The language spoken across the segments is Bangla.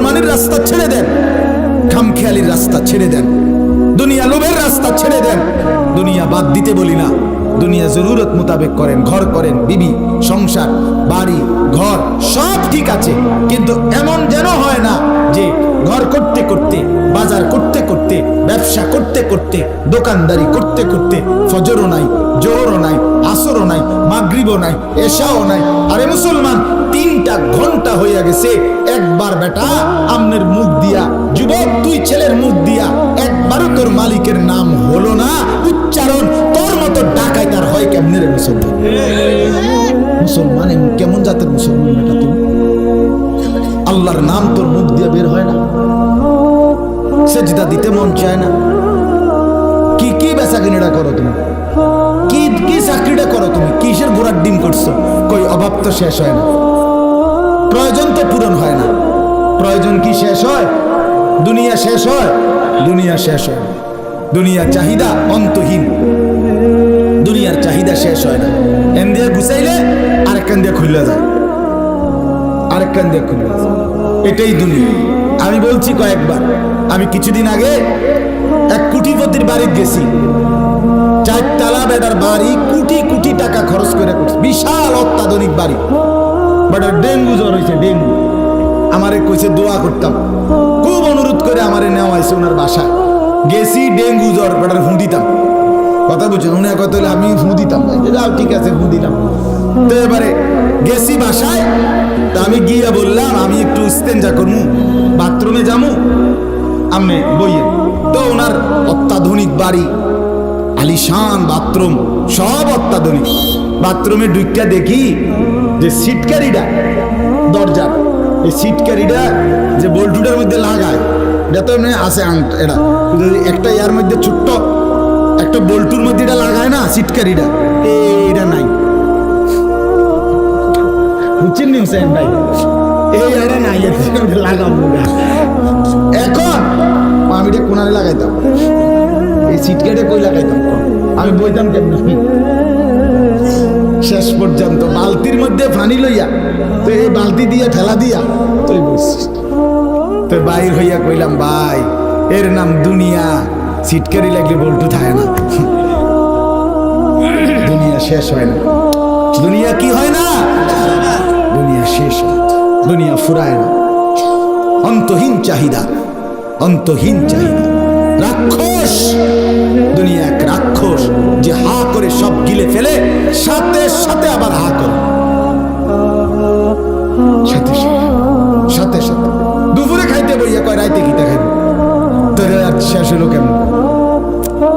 নাফরমানির রাস্তা ছেড়ে দেন। খামখেয়ালির রাস্তা ছেড়ে দেন। দুনিয়া লোভের রাস্তা ছেড়ে দেন। দুনিয়া বাদ দিতে বলি না। দুনিয়া জরুরত মোতাবেক করেন, ঘর করেন, বিবি, সংসার, বাড়ি, ঘর, সব ঠিক আছে। কিন্তু এমন যেন হয় না যে ঘর করতে করতে, বাজার করতে করতে, ব্যবসা করতে করতে, দোকানদারি করতে করতে, ফজরও নাই, জোহরও নাই আসরও নাই, মাগরিবও নাই, এশাও নাই। আরে মুসলমান, তিনটা ঘণ্টা হইয়া গেছে, একবার বেটা আমনের মুখ দিয়া, যুবক, তুই ছেলের মুখ দিয়া, একবারও তোর মালিকের নাম হলো না, উচ্চারণ তোর মতো ডাকাই তার হয় কেমনে রে মুসলমান? মুসলমান কেমন জাতের মুসলমান বেটা তুমি? আল্লাহর নাম তোর মুখ দিয়ে বের হয় না। সেজদা দিতে মন চায় না। কি কি বেচা কিনেটা করো তুমি? কি করো তুমি, কিসের ঘোড়ার ডিম করছ? কই, অভাব তো শেষ হয় না। প্রয়োজন তো পূরণ হয় না। প্রয়োজন কি শেষ হয়? দুনিয়া শেষ হয়? দুনিয়া শেষ হয় দুনিয়ার চাহিদা অন্তহীন। দুনিয়ার চাহিদা শেষ হয় না। এন দিয়ে ঘুষাইলে আরেকখান দিয়ে খুললে যায়। আরেকখান দিয়ে খুললে যায়। এটাই দুনিয়া। আমি বলছি কয়েকবার, আমি কিছুদিন আগে এক কুটিপতির বাড়িতে গেছি। চারতলা বেটার বাড়ি কোটি কোটি টাকা খরচ করে করছে। বিশাল অত্যাধুনিক বাড়ি। বেটার ডেঙ্গু জ্বর হয়েছে ডেঙ্গু। আমারে কইছে, দোয়া করতাম। খুব অনুরোধ করে আমারে নেওয়া হয়েছে ওনার বাসায়। গেছি, ডেঙ্গু জ্বর বেটার ফু দিতাম। কথা বুঝছেন? উনি কথা হলে আমি ফু দিতাম। যাও, ঠিক আছে, ফু দিলাম। তো এবারে গেছি বাসায়। তা আমি গিয়া বললাম, আমি একটু ইস্তেঞ্জা করমু, বাথরুমে যামু। আমনে বইয়ে, তো ওনার অত্যাধুনিক বাড়ি। আলিশান, বাথরুম, সব অত্যাধুনিক। বাথরুমে ঢুকিয়া দেখি যে সিটকারিটা দরজা, এই সিটকারিটা যে বল্টুটার মধ্যে লাগায়। এটা তো এমনি আছে এটা। কিন্তু একটা ইয়ার মধ্যে ছোট্ট একটা বল্টুর মধ্যে এটা লাগায় না সিটকারিটা এইটা নাই। বুঝছেন নি ভাই? এই এটা নাই লাগাবো এখন, আমি এটা কোনারে লাগাইতাম। সিটকেটে কই লাগাইতাম? আমি বইতাম কেমন? শেষ পর্যন্ত বালতির মধ্যে ফানি লইয়া, তো এই বালতি দিয়া, ঠেলা দিয়া, তুই বসছিস তো বাইর হইয়া কইলাম, ভাই, এর নাম দুনিয়া সিটকারি লাগলে বল্টু থাকে না। দুনিয়া শেষ হয় না। দুনিয়া কি হয় না? দুনিয়া শেষ। দুনিয়া ফুরায় না। অন্তহীন চাহিদা অন্তহীন চাহিদা। রাক্ষস দুনিয়া এক রাক্ষস যে হা করে সব গিলে ফেলে, সাথে সাথে আবার হা করে। সাথে সাথে সাথে দুপুরে খাইতে বইয়া কয়, রাইতে খিতে খাইবে? তোর আর শেষ হলো কেমন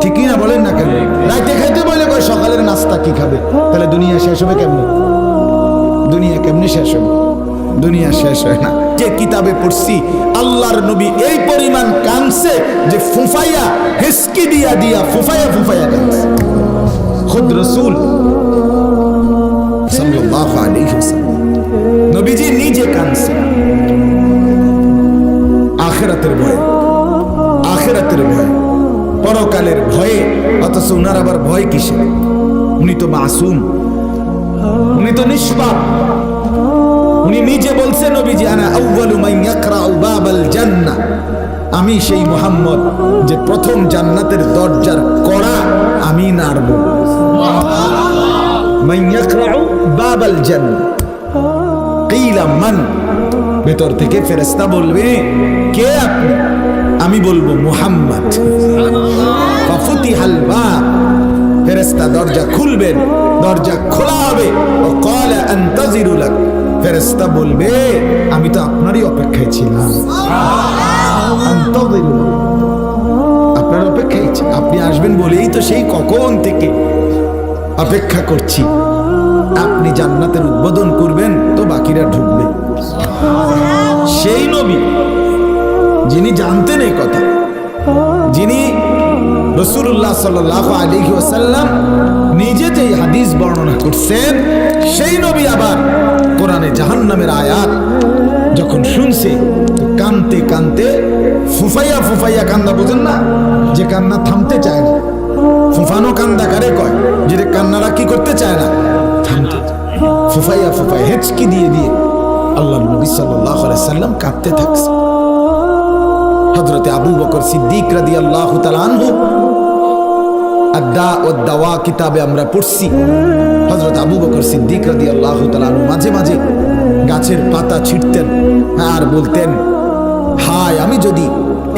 ঠিকই না বলেন না কেন? রাইতে খাইতে বলে কয়, সকালের নাস্তা কি খাবে? তাহলে দুনিয়া শেষ হবে কেমনে? দুনিয়া কেমনে শেষ হবে? দুনিয়া শেষ হয় না। যে কিতাবে পড়ছি, আল্লাহর নবী এই পরিমাণ কানছে যে ফুফাইয়া হেসকি দিয়া দিয়া, ফুফাইয়া ফুফাইয়া কানছে খুদ রসুল নবীজি নিজে কানছে আখেরাতের ভয়ে আখেরাতের ভয়ে, পরকালের ভয়ে, অথচ উনার আবার ভয় কিসে উনি তো মাসুম, উনি তো নিষ্পাপ। উনি নিজে বলছেন নবীজি আনা আউয়ালু মান ইয়াকরাউ বাবাল জান্নাহ। আমি সেই মুহাম্মদ যে প্রথম জান্নাতের দরজার কড়া আমি নাড়ব। মান ইয়াকরাউ বাবাল জান্নাহ। কিলা মান? ভেতর থেকে ফেরেশতা বলবে কে আপনি? আমি বলব মুহাম্মদ। ফাফুতিহাল বাব। ফেরেশতা দরজা খুলবেন দরজা খোলা হবে। ও ক্বালা আনতাজিরু লাক ফেরেশতা বলবে, আমি তো আপনারই অপেক্ষায় ছিলাম। আপনার অপেক্ষায় আপনি আসবেন বলেই তো সেই কখন থেকে অপেক্ষা করছি। আপনি জান্নাতের উদ্বোধন করবেন তো বাকিরা ঢুকবে। সেই নবী, যিনি জানতেন এই কথা, যিনি রসুল্লাহ সাল্লাহ আলী ওসাল্লাম নিজে যে হাদিস বর্ণনা করছেন সেই নবী আবার কোরআনে জাহান্নামের আয়াত যখন শুনছে কানতে কানতে ফুফাইয়া ফুফাইয়া কান্দা, বুঝেন না? যে কান্না থামতে চায় না। ফুফানো কান্দা কারে কয়? যে কান্নারা কি করতে চায় না? থামতে ফুফাইয়া ফুফাইয়া হেঁচকি দিয়ে দিয়ে আল্লাহ নবী সাল্লাহ সাল্লাম কাঁদতে থাকছে। হজরতে আবু বকর সিদ্দিক রাদি আল্লাহ আনহু আদা ও দাওয়া কিতাবে আমরা পড়ছি। হজরত আবু বকর সিদ্দিক রাদি আল্লাহ তালানু মাঝে মাঝে গাছের পাতা ছিঁড়তেন আর বলতেন, হায়, আমি যদি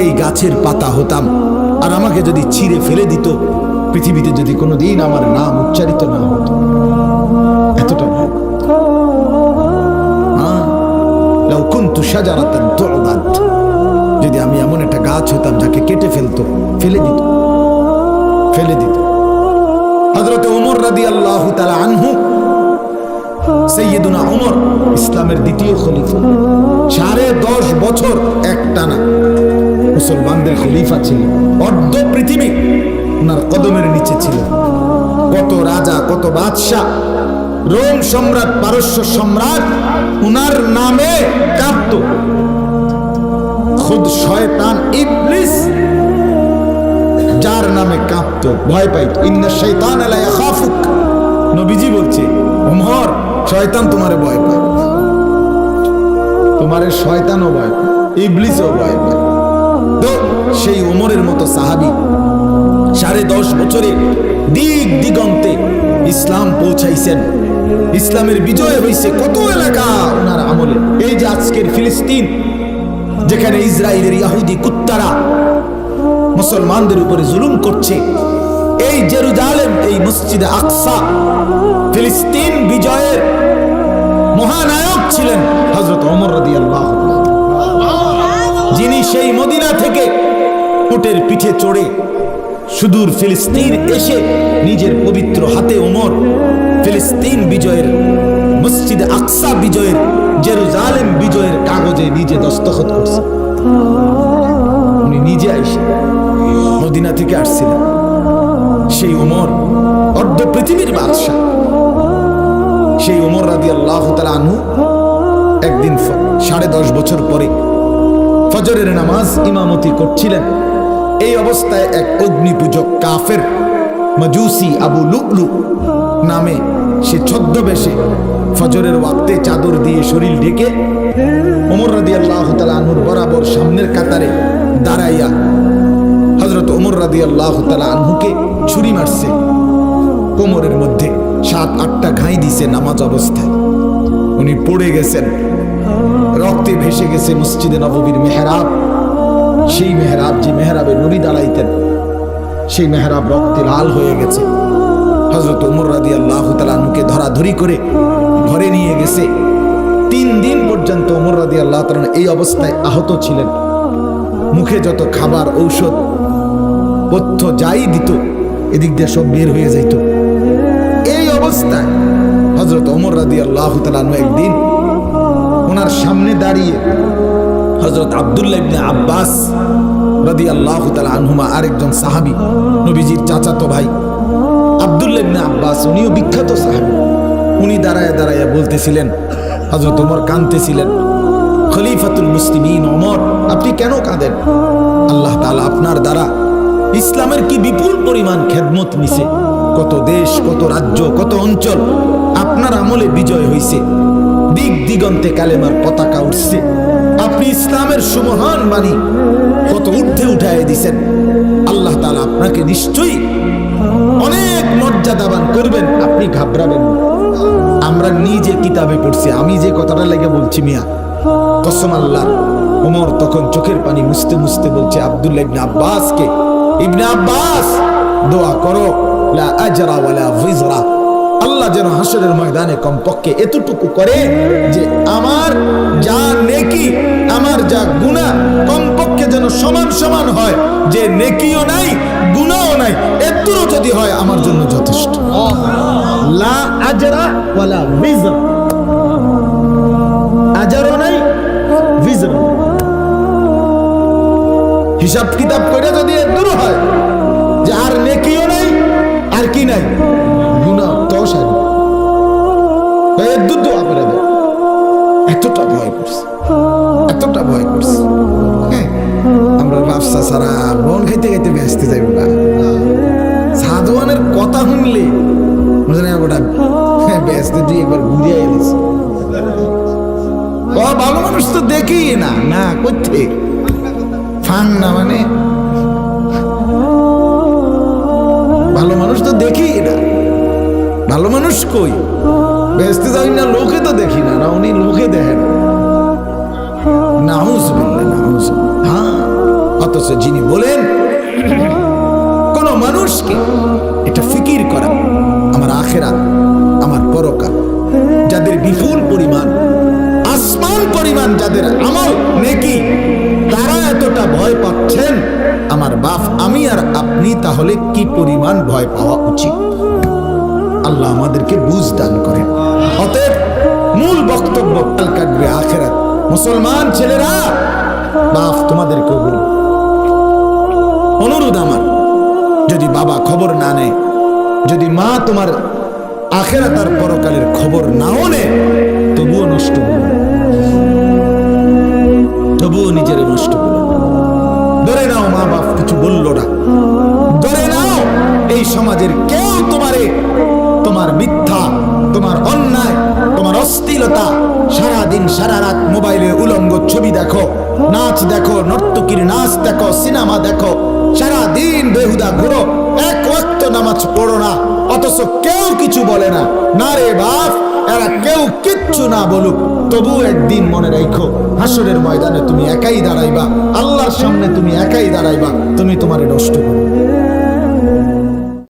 এই গাছের পাতা হতাম আর আমাকে যদি ছিঁড়ে ফেলে দিত, পৃথিবীতে যদি কোনোদিন আমার নাম উচ্চারিত না হতো। এতটা। যদি আমি এমন একটা গাছ হতাম যাকে কেটে ফেলতো, ফেলে দিত। ফেলে দিত। হজরত ওমর রাদি আল্লাহ আনহু সৈয়দুনা ওমর ইসলামের দ্বিতীয় খলিফা। সাড়ে দশ বছর এক টানা মুসলমানদের খলিফা ছিল। অর্ধ পৃথিবী ওনার কদমের নিচে ছিল। কত রাজা, কত বাদশাহ, রোম সম্রাট, পারস্য সম্রাট, উনার নামে কাঁপত খুদ শয়তান ইবলিস যার নামে কাঁপতো, ভয় পাইত। ইয়াখাফুক। নবীজি বলছে, ওমর, শয়তান তোমারে ভয় পায়। তোমারে শয়তানও ভয় পায়, ইবলিসও ভয় পায়। তো সেই ওমরের মতো সাহাবী সাড়ে দশ বছরে দিক দিগন্তে ইসলাম পৌঁছাইছেন। ইসলামের বিজয় হয়েছে কত এলাকা ওনার আমলে। এই যে আজকের ফিলিস্তিন, যেখানে ইসরায়েলের ইয়াহুদি কুত্তারা মুসলমানদের উপরে জুলুম করছে। এই জেরুজালেম, এই মসজিদে আকসা, ফিলিস্তিন বিজয়ের মহানায়ক ছিলেন হজরত অমর রদি আল্লাহ যিনি সেই মদিনা থেকে উটের পিঠে চড়ে সুদূর ফিলিস্তিন এসে নিজের পবিত্র হাতে ওমর ফিলিস্তিন বিজয়ের, মসজিদ আকসা বিজয়ের, জেরুজালেম বিজয়ের কাগজে নিজে দস্তখত করছে। উনি নিজে আইসে মদিনা থেকে আসছিলেন। সেই ওমর অর্ধ পৃথিবীর বাদশাহ। সেই ওমর রাদি আল্লাহ আনহু একদিন সাড়ে দশ বছর পরে ফজরের নামাজ ইমামতি করছিলেন। এই অবস্থায় এক অগ্নি পূজক কাফের মজুসি আবু লুকলু নামে সে ছদ্মবেশে ফজরের ওয়াক্তে চাদর দিয়ে শরীর ঢেকে ওমর রাদি আল্লাহ আনহুর বরাবর সামনের কাতারে দাঁড়াইয়া হজরত ওমর রাদি আল্লাহ তালা আনহুকে ছুরি মারছে। কোমরের মধ্যে সাত, আটটা ঘাই দিছে নামাজ অবস্থায়। উনি পড়ে গেছেন। রক্তে ভেসে গেছে মসজিদে নববীর মেহরাব। সেই মেহরাব যে মেহরাবে নবী দাঁড়াইতেন, সেই মেহরাব রক্তে লাল হয়ে গেছে। হজরত উমর রাদি আল্লাহ তালুকে ধরাধরি করে ঘরে নিয়ে গেছে। তিন দিন পর্যন্ত উমর রাদি আল্লাহ তালন এই অবস্থায় আহত ছিলেন। মুখে যত খাবার, ঔষধ পথ্য যাই দিত, এদিক দিয়ে সব বের হয়ে যাইত। এই অবস্থায় হজরত ওমর রাদি আল্লাহ তালু একদিন ওনার সামনে দাঁড়িয়ে হজরত আবদুল্লাহ ইবনে আব্বাস রাদি আল্লাহ তালা আনহুমা আরেকজন সাহাবি, নবীজির চাচাতো ভাই, আবদুল্লাহ ইবনে আব্বাস, উনিও বিখ্যাত সাহাবি। উনি দাঁড়ায় দাঁড়ায় বলতেছিলেন হজরত ওমর কাঁদতেছিলেন, খলিফাতুল মুসলিমিন ওমর, আপনি কেন কাঁদেন? আল্লাহ তাআলা আপনার দ্বারা ইসলামের কি বিপুল পরিমাণ খেদমত নিছে কত দেশ, কত রাজ্য, কত অঞ্চল আপনার আমলে বিজয় হইছে। দিক দিগন্তে কালেমার পতাকা উঠছে। আপনি ইসলামের সুমহান বাণী কত ঊর্ধ্বে উঠায় দিছেন। আল্লাহ তাআলা আপনাকে নিশ্চয়ই অনেক মর্যাদাবান করবেন, আপনি ঘাবড়াবেন আমরা নিজে কিতাবে পড়ছি, আমি যে কথাটা লেগে বলছি মিয়া, কসম আল্লাহ ওমর তখন চোখের পানি মুছতে মুছতে বলছে আব্দুল্লাহ ইবনে আব্বাসকে ইবনে আব্বাস দোয়া করো লা আজরা ওয়ালা ভিজরা আল্লাহ যেন হাসরের ময়দানে কমপক্ষে এতটুকু করে যে আমার যা নেকি আমার যা গুনাহ কমপক্ষে যেন সমান সমান হয়। যে নেকিও নাই গুনাহও নাই এতটুকু যদি হয় আমার জন্য যথেষ্ট। লা আজরা ওয়ালা ভিজরা হিসাব কিতাব করে যদি দূর হয় যে আর নেকিও নাই আর কি নাই? গুণা দেয় এতটা ভয় হ্যাঁ, আমরা বন ব্যস্ত না। কথা শুনলে ওটা ব্যস্ত একবার ঘুরিয়ে এলিস ভালো মানুষ তো দেখি না। না করতে। ফাং না মানে? ভালো মানুষ তো দেখি না। ভালো মানুষ কই? বেসতে যাই না, লোকে তো দেখি না না উনি লোকে দেখেন। নাউজ। হ্যাঁ অথচ যিনি বলেন, কোন মানুষকে এটা ফিকির করা আমার আখেরাত, আমার পরকাল, যাদের বিপুল পরিমাণ, আসমান পরিমাণ, যাদের আমল, নেকি তাহলে কি পরিমাণ ভয় পাওয়া উচিত? আল্লাহ আমাদেরকে বুঝ দান করেন। অতএব মূল বক্তব্য কাল কাটবে আখেরাত। মুসলমান ছেলেরা বাপ তোমাদেরকেও বল অনুরোধ আমার, যদি বাবা খবর না নেয়, যদি মা তোমার আখেরা তার পরকালের খবর নাও নেয়, তবুও নষ্ট করো না। তবুও নিজের নষ্ট করো না। ধরে নাও, মা বাপ কিছু বলল না। এই সমাজের কেউ তোমারে, তোমার মিথ্যা, তোমার অন্যায়, তোমার অস্থিরতা সারা দিন সারা রাত মোবাইলে উলঙ্গ ছবি দেখো, নাচ দেখো, নর্তকীর নাচ দেখো, সিনেমা দেখো সারা দিন বেহুদা ঘুরো, এক ওয়াক্ত নামাজ পড়ো না, অথচ কেউ কিছু বলে না। না রে বাপ, এরা কেউ কিচ্ছু না বলুক, তবু একদিন মনে রাখো হাসরের ময়দানে তুমি একাই দাঁড়াইবা, আল্লাহর সামনে তুমি একাই দাঁড়াইবা, তুমি তোমারে নষ্ট করো।